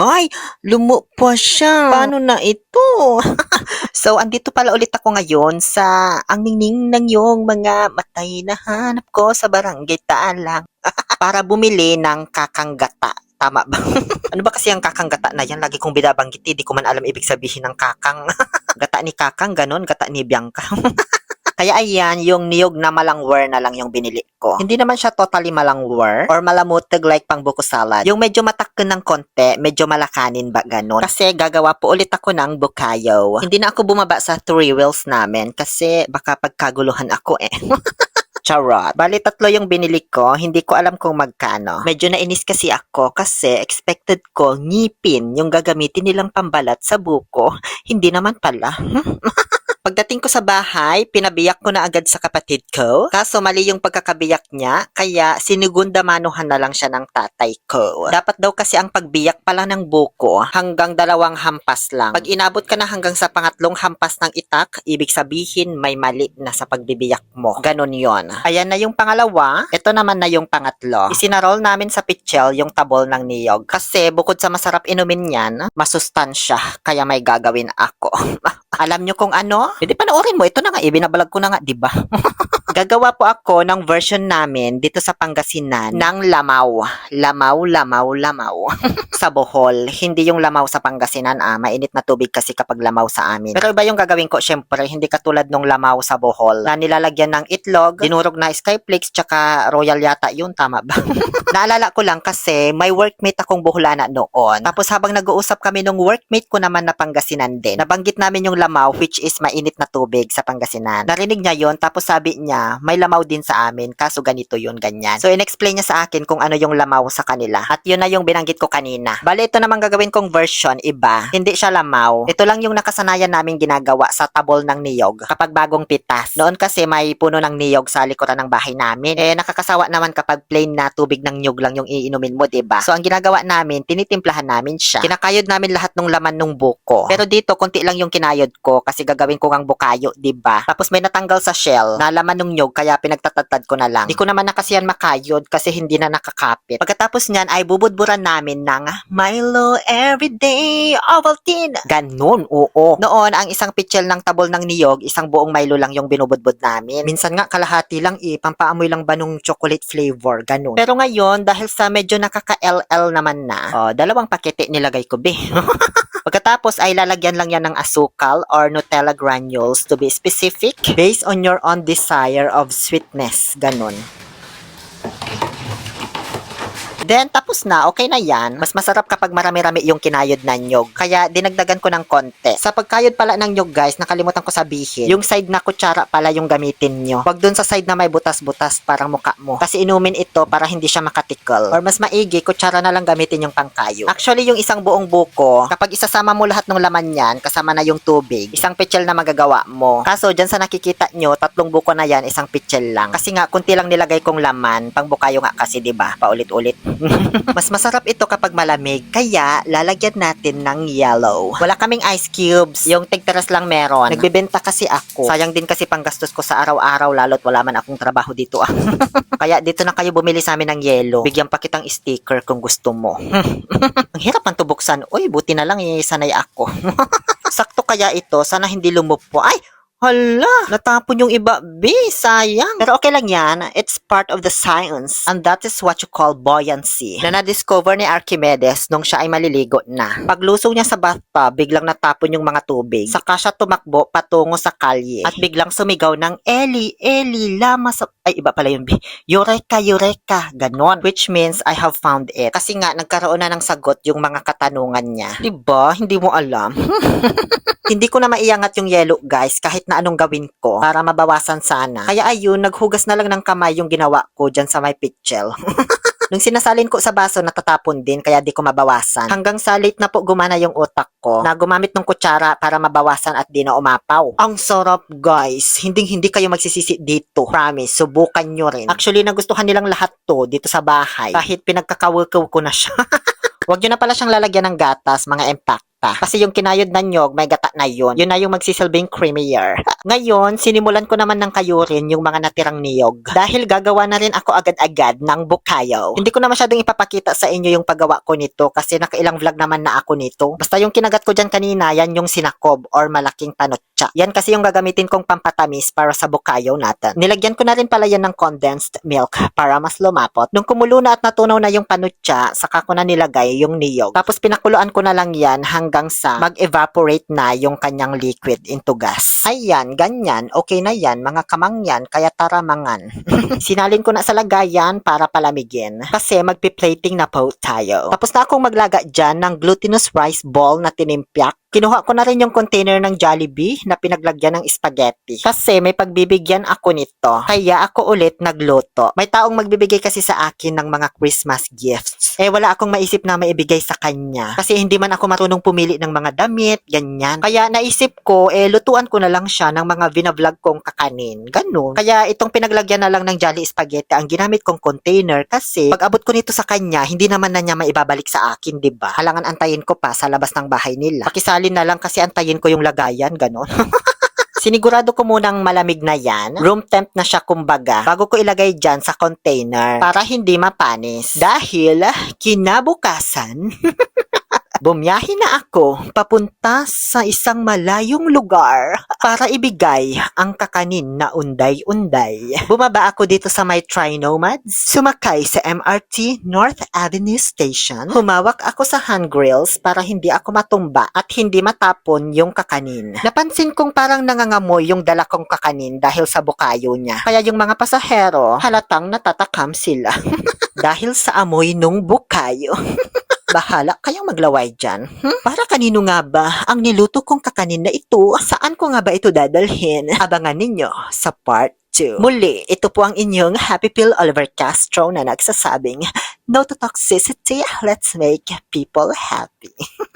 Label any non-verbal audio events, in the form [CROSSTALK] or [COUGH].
Ay, lumupo siya. Paano na ito? [LAUGHS] so, andito pala ulit ako ngayon sa ang ningning ng iyong mga matay na hanap ko sa barangay Taalang [LAUGHS] para bumili ng kakanggata. Tama ba? [LAUGHS] ano ba kasi ang kakanggata na yan? Lagi kong binabanggit, hindi ko man alam ibig sabihin ng kakang. gata ni kakang, ganon, gata ni Bianca. Kaya ayan, yung niyog na malangwer na lang yung binili ko. Hindi naman siya totally malangwer or malamutag like pang buko salad. Yung medyo matakkan ng konti, medyo malakanin ba ganun. Kasi gagawa po ulit ako ng bukayo. Hindi na ako bumaba sa three wheels namin kasi baka pagkaguluhan ako eh. [LAUGHS] Charot. Bali, tatlo yung binili ko. Hindi ko alam kung magkano. Medyo nainis kasi ako kasi expected ko ngipin yung gagamitin nilang pambalat sa buko. [LAUGHS] Hindi naman pala. [LAUGHS] Pagdating ko sa bahay, pinabiyak ko na agad sa kapatid ko. Kaso mali yung pagkakabiyak niya, kaya sinigundamanuhan na lang siya ng tatay ko. Dapat daw kasi ang pagbiyak pala ng buko hanggang dalawang hampas lang. Pag inabot ka na hanggang sa pangatlong hampas ng itak, ibig sabihin may mali na sa pagbibiyak mo. Ganon yon. Ayan na yung pangalawa, ito naman na yung pangatlo. Isinarol namin sa pitchel yung tabol ng niyog. Kasi bukod sa masarap inumin yan, masustansya, kaya may gagawin ako. [LAUGHS] Alam nyo kung ano? Hindi panoorin mo. Ito na nga, ibinabalag ko na nga, di ba? [LAUGHS] Gagawa po ako ng version namin dito sa Pangasinan ng lamaw. Lamaw, lamaw, lamaw. [LAUGHS] sa Bohol. Hindi yung lamaw sa Pangasinan. Ah, mainit na tubig kasi kapag lamaw sa amin. Pero iba yung gagawin ko, syempre, hindi katulad nung lamaw sa Bohol na nilalagyan ng itlog, dinurog na skyflakes, tsaka royal yata yun. Tama ba? [LAUGHS] Naalala ko lang kasi may workmate akong Boholana noon. Tapos habang nag-uusap kami nung workmate ko naman na Pangasinan din, nabanggit namin yung lamaw which is mainit na tubig sa Pangasinan. Narinig niya yon tapos sabi niya, may lamaw din sa amin kaso ganito yun, ganyan. So in-explain niya sa akin kung ano yung lamaw sa kanila. At yun na yung binanggit ko kanina. Bale, ito naman gagawin kong version, iba. Hindi siya lamaw. Ito lang yung nakasanayan namin ginagawa sa tabol ng niyog kapag bagong pitas. Noon kasi may puno ng niyog sa likuran ng bahay namin. Eh, nakakasawa naman kapag plain na tubig ng niyog lang yung iinumin mo, 'di ba? So ang ginagawa namin, tinitimplahan namin siya. Kinakayod namin lahat ng laman ng buko. Pero dito konti lang yung kinayod ko kasi gagawin ko ang bukayo, 'di ba? Tapos may natanggal sa shell na laman ng niyog kaya pinagtatatad ko na lang. Di ko naman na kasi yan makayod kasi hindi na nakakapit. Pagkatapos niyan ay bubudburan namin ng Milo Everyday Ovaltine. Ganon, oo. Noon, ang isang pitchel ng tabol ng niyog, isang buong Milo lang yung binubudbud namin. Minsan nga kalahati lang eh, pampaamoy lang ba nung chocolate flavor, ganon. Pero ngayon, dahil sa medyo nakaka-LL naman na, oh, dalawang pakete nilagay ko, be. [LAUGHS] Pagkatapos ay lalagyan lang yan ng asukal or Nutella granules to be specific based on your own desire of sweetness. Ganon. Then, tapos na, okay na yan. Mas masarap kapag marami-rami yung kinayod na nyog. Kaya, dinagdagan ko ng konti. Sa pagkayod pala ng nyog, guys, nakalimutan ko sabihin, yung side na kutsara pala yung gamitin nyo. Wag dun sa side na may butas-butas, parang muka mo. Kasi inumin ito para hindi siya makatikal. Or mas maigi, kutsara na lang gamitin yung pangkayo. Actually, yung isang buong buko, kapag isasama mo lahat ng laman yan, kasama na yung tubig, isang pitchel na magagawa mo. Kaso, dyan sa nakikita nyo, tatlong buko na yan, isang pitchel lang. Kasi nga, kunti lang nilagay kong laman, pang bukayo nga kasi, 'di ba Paulit-ulit. [LAUGHS] Mas masarap ito kapag malamig, kaya lalagyan natin ng yellow. Wala kaming ice cubes, yung tigteras lang meron. Nagbebenta kasi ako. Sayang din kasi panggastos ko sa araw-araw, lalo't wala man akong trabaho dito. ah. [LAUGHS] kaya dito na kayo bumili sa amin ng yellow. Bigyan pa kitang sticker kung gusto mo. [LAUGHS] Ang hirap ang tubuksan. Uy, buti na lang eh, sanay ako. Sakto kaya ito, sana hindi lumupo. Ay, Hala, natapon yung iba. B, sayang. Pero okay lang yan. It's part of the science. And that is what you call buoyancy. Na na-discover ni Archimedes nung siya ay maliligo na. Paglusong niya sa bathtub, biglang natapon yung mga tubig. Saka siya tumakbo patungo sa kalye. At biglang sumigaw ng Eli, Eli, lama sa... Ay, iba pala yun, B. Eureka, Eureka. Ganon. Which means I have found it. Kasi nga, nagkaroon na ng sagot yung mga katanungan niya. Diba? Hindi mo alam. [LAUGHS] Hindi ko na maiangat yung yellow, guys, kahit na anong gawin ko para mabawasan sana. Kaya ayun, naghugas na lang ng kamay yung ginawa ko dyan sa may pitchel. [LAUGHS] Nung sinasalin ko sa baso, natatapon din kaya di ko mabawasan. Hanggang sa late na po gumana yung utak ko na gumamit ng kutsara para mabawasan at di na umapaw. Ang sarap guys. Hindi hindi kayo magsisisi dito. Promise, subukan nyo rin. Actually, nagustuhan nilang lahat to dito sa bahay. Kahit pinagkakawakaw ko na siya. [LAUGHS] Huwag nyo na pala siyang lalagyan ng gatas, mga empack gata. Kasi yung kinayod na nyog, may gata na yun. Yun na yung magsisilbing creamier. [LAUGHS] Ngayon, sinimulan ko naman ng kayurin yung mga natirang niyog. Dahil gagawa na rin ako agad-agad ng bukayo. Hindi ko na masyadong ipapakita sa inyo yung paggawa ko nito kasi nakailang vlog naman na ako nito. Basta yung kinagat ko dyan kanina, yan yung sinakob or malaking panutsa. Yan kasi yung gagamitin kong pampatamis para sa bukayo natin. Nilagyan ko na rin pala yan ng condensed milk para mas lumapot. Nung kumulo na at natunaw na yung panutsa, saka ko na nilagay yung niyog. Tapos pinakuluan ko na lang yan hanggang sa mag-evaporate na yung kanyang liquid into gas. Ayan, ganyan. Okay na yan, mga kamangyan, kaya tara mangan. [LAUGHS] Sinalin ko na sa lagayan para palamigin. Kasi magpi-plating na po tayo. Tapos na akong maglaga dyan ng glutinous rice ball na tinimpyak. Kinuha ko na rin yung container ng Jollibee na pinaglagyan ng spaghetti. Kasi may pagbibigyan ako nito. Kaya ako ulit nagluto. May taong magbibigay kasi sa akin ng mga Christmas gifts. Eh wala akong maisip na maibigay sa kanya. Kasi hindi man ako marunong pumili ng mga damit, ganyan. Kaya naisip ko, eh lutuan ko na lang siya ng mga vinablog kong kakanin. Ganun. Kaya itong pinaglagyan na lang ng Jolly Spaghetti ang ginamit kong container kasi pag abot ko nito sa kanya, hindi naman na niya maibabalik sa akin, 'di ba? Halangan antayin ko pa sa labas ng bahay nila. Pakisalin na lang kasi antayin ko yung lagayan, ganon. [LAUGHS] Sinigurado ko munang malamig na yan. Room temp na siya kumbaga bago ko ilagay dyan sa container para hindi mapanis. Dahil kinabukasan, [LAUGHS] Bumiyahe na ako papunta sa isang malayong lugar para ibigay ang kakanin na unday-unday. Bumaba ako dito sa may Trinomads, sumakay sa MRT North Avenue Station, humawak ako sa handrails para hindi ako matumba at hindi matapon yung kakanin. Napansin kong parang nangangamoy yung dala kong kakanin dahil sa bukayo niya. Kaya yung mga pasahero halatang natatakam sila [LAUGHS] dahil sa amoy nung bukayo. [LAUGHS] Bahala kayong maglaway dyan. Hmm? Para kanino nga ba ang niluto kong kakanin na ito? Saan ko nga ba ito dadalhin? Abangan ninyo sa part 2. Muli, ito po ang inyong Happy Pill Oliver Castro na nagsasabing, No to toxicity, let's make people happy. [LAUGHS]